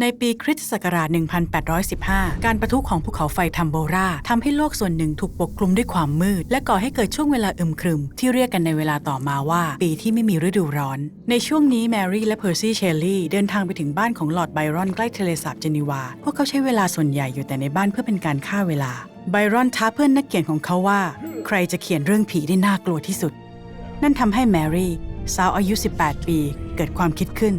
ในปีคริสตศักราช 1815 การประทุของภูเขาไฟทัมโบราทำให้โลกส่วนหนึ่งถูกปกคลุมด้วยความมืด และก่อให้เกิดช่วงเวลาอึมครึม ที่เรียกกันในเวลาต่อมาว่า ปีที่ไม่มีฤดูร้อน ในช่วงนี้แมรี่และเพอร์ซี่เชลลี่เดินทางไปถึงบ้านของลอร์ดไบรอนใกล้ทะเลสาบเจนีวา พวกเขาใช้เวลาส่วนใหญ่อยู่แต่ในบ้านเพื่อเป็นการฆ่าเวลา ไบรอนท้าเพื่อนนักเขียนของเขาว่า ใครจะเขียนเรื่องผีได้น่ากลัวที่สุด นั่นทำให้แมรี่สาวอายุ 18 ปี เกิดความคิดขึ้น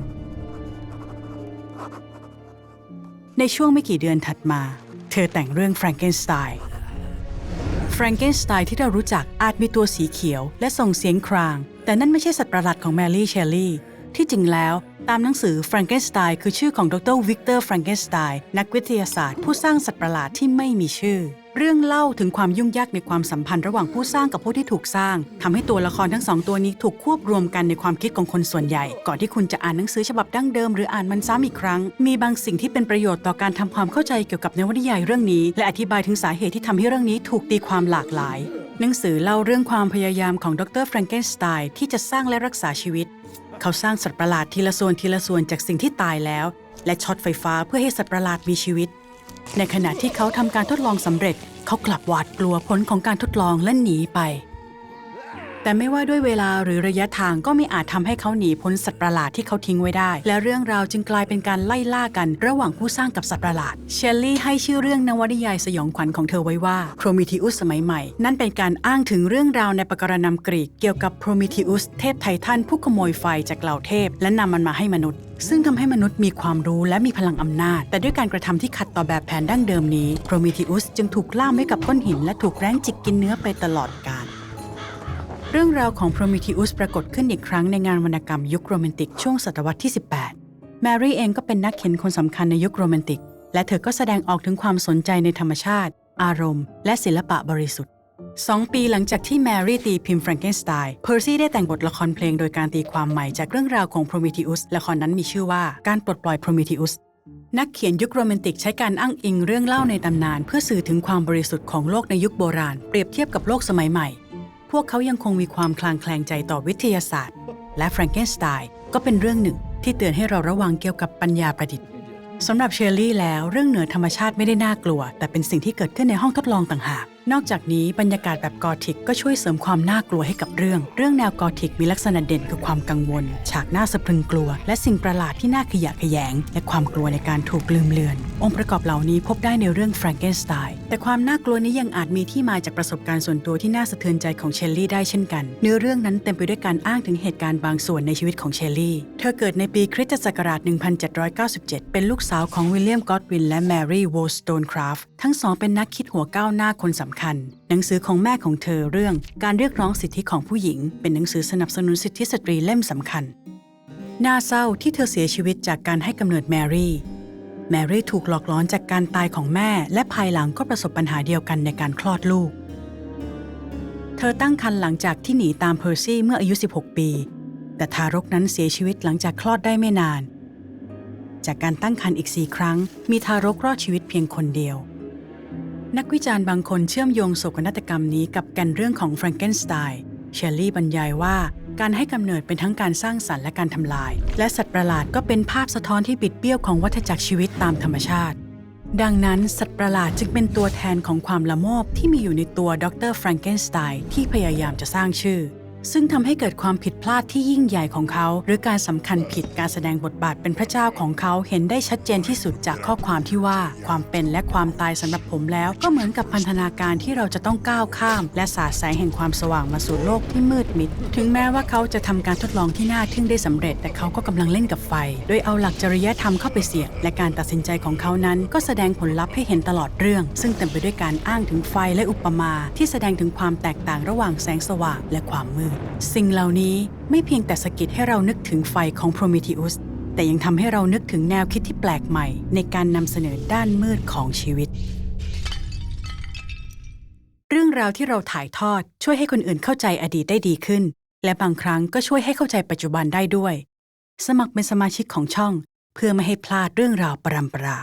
ในช่วงไม่กี่เดือนถัดมา เธอแต่งเรื่อง Frankenstein Frankenstein ที่เรารู้จักอาจมีตัวสีเขียวและส่งเสียงคราง แต่นั่นไม่ใช่สัตว์ประหลาดของแมรี่เชลลี่ ที่จริงแล้วตามหนังสือ Frankenstein คือชื่อของดรวิกเตอร์แฟรงเกนสไตน์นักวิทยาศาสตร์ ผู้สร้างสัตว์ประหลาดที่ไม่มีชื่อ เรื่องเล่าถึงความยุ่งยากในความสัมพันธ์ระหว่างผู้สร้างกับผู้ที่ถูกสร้างทำให้ตัวละครทั้งสองตัวนี้ถูกควบรวมกันในความคิดของคนส่วนใหญ่ ก่อนที่คุณจะอ่านหนังสือฉบับดั้งเดิมหรืออ่านมันซ้ำอีกครั้ง มีบางสิ่งที่เป็นประโยชน์ต่อการทำความเข้าใจเกี่ยวกับนวนิยายเรื่องนี้ และอธิบายถึงสาเหตุที่ทำให้เรื่องนี้ถูกตีความหลากหลาย หนังสือเล่าเรื่องความพยายามของดรแฟรงเกนสไตน์ที่จะสร้างและรักษาชีวิต เขาสร้างสัตว์ประหลาดทีละส่วนทีละส่วนจากสิ่งที่ตายแล้ว และช็อตไฟฟ้าเพื่อให้สัตว์ประหลาดมีชีวิต ในขณะที่เขาทำการทดลองสำเร็จ เขากลับหวาดกลัวผลของการทดลองและหนีไป แต่ไม่ว่าด้วยเวลาหรือระยะทางก็ไม่อาจทำให้เขาหนีพ้นสัตว์ประหลาดที่เขาทิ้งไว้ได้ และเรื่องราวจึงกลายเป็นการไล่ล่ากัน ระหว่างผู้สร้างกับสัตว์ประหลาด เชลลี่ให้ชื่อเรื่องนวนิยายสยองขวัญของเธอไว้ว่าโพรมิทิอุสสมัยใหม่ นั่นเป็นการอ้างถึงเรื่องราวในปกรณำกรีกเกี่ยวกับโพรมิทิอุสเทพไททันผู้ขโมยไฟจากเหล่าเทพ และนำมันมาให้มนุษย์ซึ่งทำให้มนุษย์มีความรู้และมีพลังอำนาจ แต่ด้วยการกระทำที่ขัดต่อแบบแผนดั้งเดิมนี้ โพรมิทิอุสจึงถูกล่ามไว้กับก้อนหินและถูกแร้งจิกกินเนื้อไปตลอดกาล เรื่องราวของโพรมิทิอุสปรากฏขึ้นอีกครั้งในงานวรรณกรรมยุคโรแมนติกช่วงศตวรรษที่ 18 แมรี่เองก็เป็นนักเขียนคนสำคัญในยุคโรแมนติก และเธอก็แสดงออกถึงความสนใจในธรรมชาติ อารมณ์ และศิลปะบริสุทธิ์สองปีหลังจากที่แมรี่ตีพิมพ์แฟรงเกนสไตน์เพอร์ซี่ได้แต่งบทละครเพลงโดยการตีความใหม่จากเรื่องราวของโพรมิทิอุสละครนั้นมีชื่อว่าการปลดปล่อยโพรมิทิอุสนักเขียนยุคโรแมนติกใช้การอ้างอิงเรื่องเล่าในตำนาน เพื่อสื่อถึงความบริสุทธิ์ของโลกในยุคโบราณ เปรียบเทียบกับโลกสมัยใหม่ พวกเขายังคงมีความคลางแคลงใจต่อวิทยาศาสตร์ และแฟรงเกนสไตน์ก็เป็นเรื่องหนึ่งที่เตือนให้เราระวังเกี่ยวกับปัญญาประดิษฐ์สำหรับเชอรี่แล้วเรื่องเหนือธรรมชาติไม่ได้น่ากลัว แต่เป็นสิ่งที่เกิดขึ้นในห้องทดลองต่างหากนอกจากนี้บรรยากาศแบบกอธิกก็ช่วยเสริมความน่ากลัวให้กับเรื่อง เรื่องแนวกอธิกมีลักษณะเด่นคือความกังวล ฉากน่าสะพรึงกลัว และสิ่งประหลาดที่น่าขยะแขยง และความกลัวในการถูกลืมเลือน องค์ประกอบเหล่านี้พบได้ในเรื่องแฟรงเกนสไตน์แต่ความน่ากลัวนี้ยังอาจมีที่มาจากประสบการณ์ส่วนตัวที่น่าสะเทือนใจของเชลลี่ได้เช่นกัน เนื้อเรื่องนั้นเต็มไปด้วยการอ้างถึงเหตุการณ์บางส่วนในชีวิตของเชลลี่ เธอเกิดในปีคริสตศักราช 1797 เป็นลูกสาวของวิลเลียมก็อดวินและแมรี่โวลสโตนคราฟ ทั้งสองเป็นนักคิดหัวก้าวหน้าคนสำคัญ หนังสือของแม่ของเธอเรื่องการเรียกร้องสิทธิของผู้หญิง เป็นหนังสือสนับสนุนสิทธิสตรีเล่มสำคัญ น่าเศร้าที่เธอเสียชีวิตจากการให้กำเนิดแมรี่ แมรี่ถูกหลอกล้อนจากการตายของแม่ และภายหลังก็ประสบปัญหาเดียวกันในการคลอดลูก เธอตั้งครรภ์หลังจากที่หนีตามเพอร์ซี่เมื่ออายุ 16 ปี แต่ทารกนั้นเสียชีวิตหลังจากคลอดได้ไม่นาน จากการตั้งครรภ์อีกสี่ครั้ง มีทารกรอดชีวิตเพียงคนเดียว นักวิจารณ์บางคนเชื่อมโยงโศกนาฏกรรมนี้กับแกนเรื่องของแฟรงเกนสไตน์เชลลี่บรรยายว่าการให้กำเนิดเป็นทั้งการสร้างสรรค์และการทำลาย และสัตว์ประหลาดก็เป็นภาพสะท้อนที่บิดเบี้ยวของวัฏจักรชีวิตตามธรรมชาติ ดังนั้นสัตว์ประหลาดจึงเป็นตัวแทนของความละโมบที่มีอยู่ในตัวดรแฟรงเกนสไตน์ที่พยายามจะสร้างชื่อ ซึ่งทำให้เกิดความผิดพลาดที่ยิ่งใหญ่ของเขา หรือการสำคัญผิดการแสดงบทบาทเป็นพระเจ้าของเขาเห็นได้ชัดเจนที่สุดจากข้อความที่ว่า ความเป็นและความตายสำหรับผมแล้ว ก็เหมือนกับพันธนาการที่เราจะต้องก้าวข้าม และสาดแสงแห่งความสว่างมาสู่โลกที่มืดมิด ถึงแม้ว่าเขาจะทำการทดลองที่น่าทึ่งได้สำเร็จ แต่เขาก็กำลังเล่นกับไฟ โดยเอาหลักจริยธรรมเข้าไปเสี่ยงและการตัดสินใจของเขานั้น ก็แสดงผลลัพธ์ให้เห็นตลอดเรื่อง ซึ่งเต็มไปด้วยการอ้างถึงไฟและอุปมา ที่แสดงถึงความแตกต่างระหว่างแสงสว่างและความมืดสิ่งเหล่านี้ไม่เพียงแต่สะกิดให้เรานึกถึงไฟของโพรมิทิอุสแต่ยังทำให้เรานึกถึงแนวคิดที่แปลกใหม่ ในการนำเสนอด้านมืดของชีวิต เรื่องราวที่เราถ่ายทอดช่วยให้คนอื่นเข้าใจอดีตได้ดีขึ้น และบางครั้งก็ช่วยให้เข้าใจปัจจุบันได้ด้วย สมัครเป็นสมาชิกของช่อง เพื่อไม่ให้พลาดเรื่องราวปรำปรา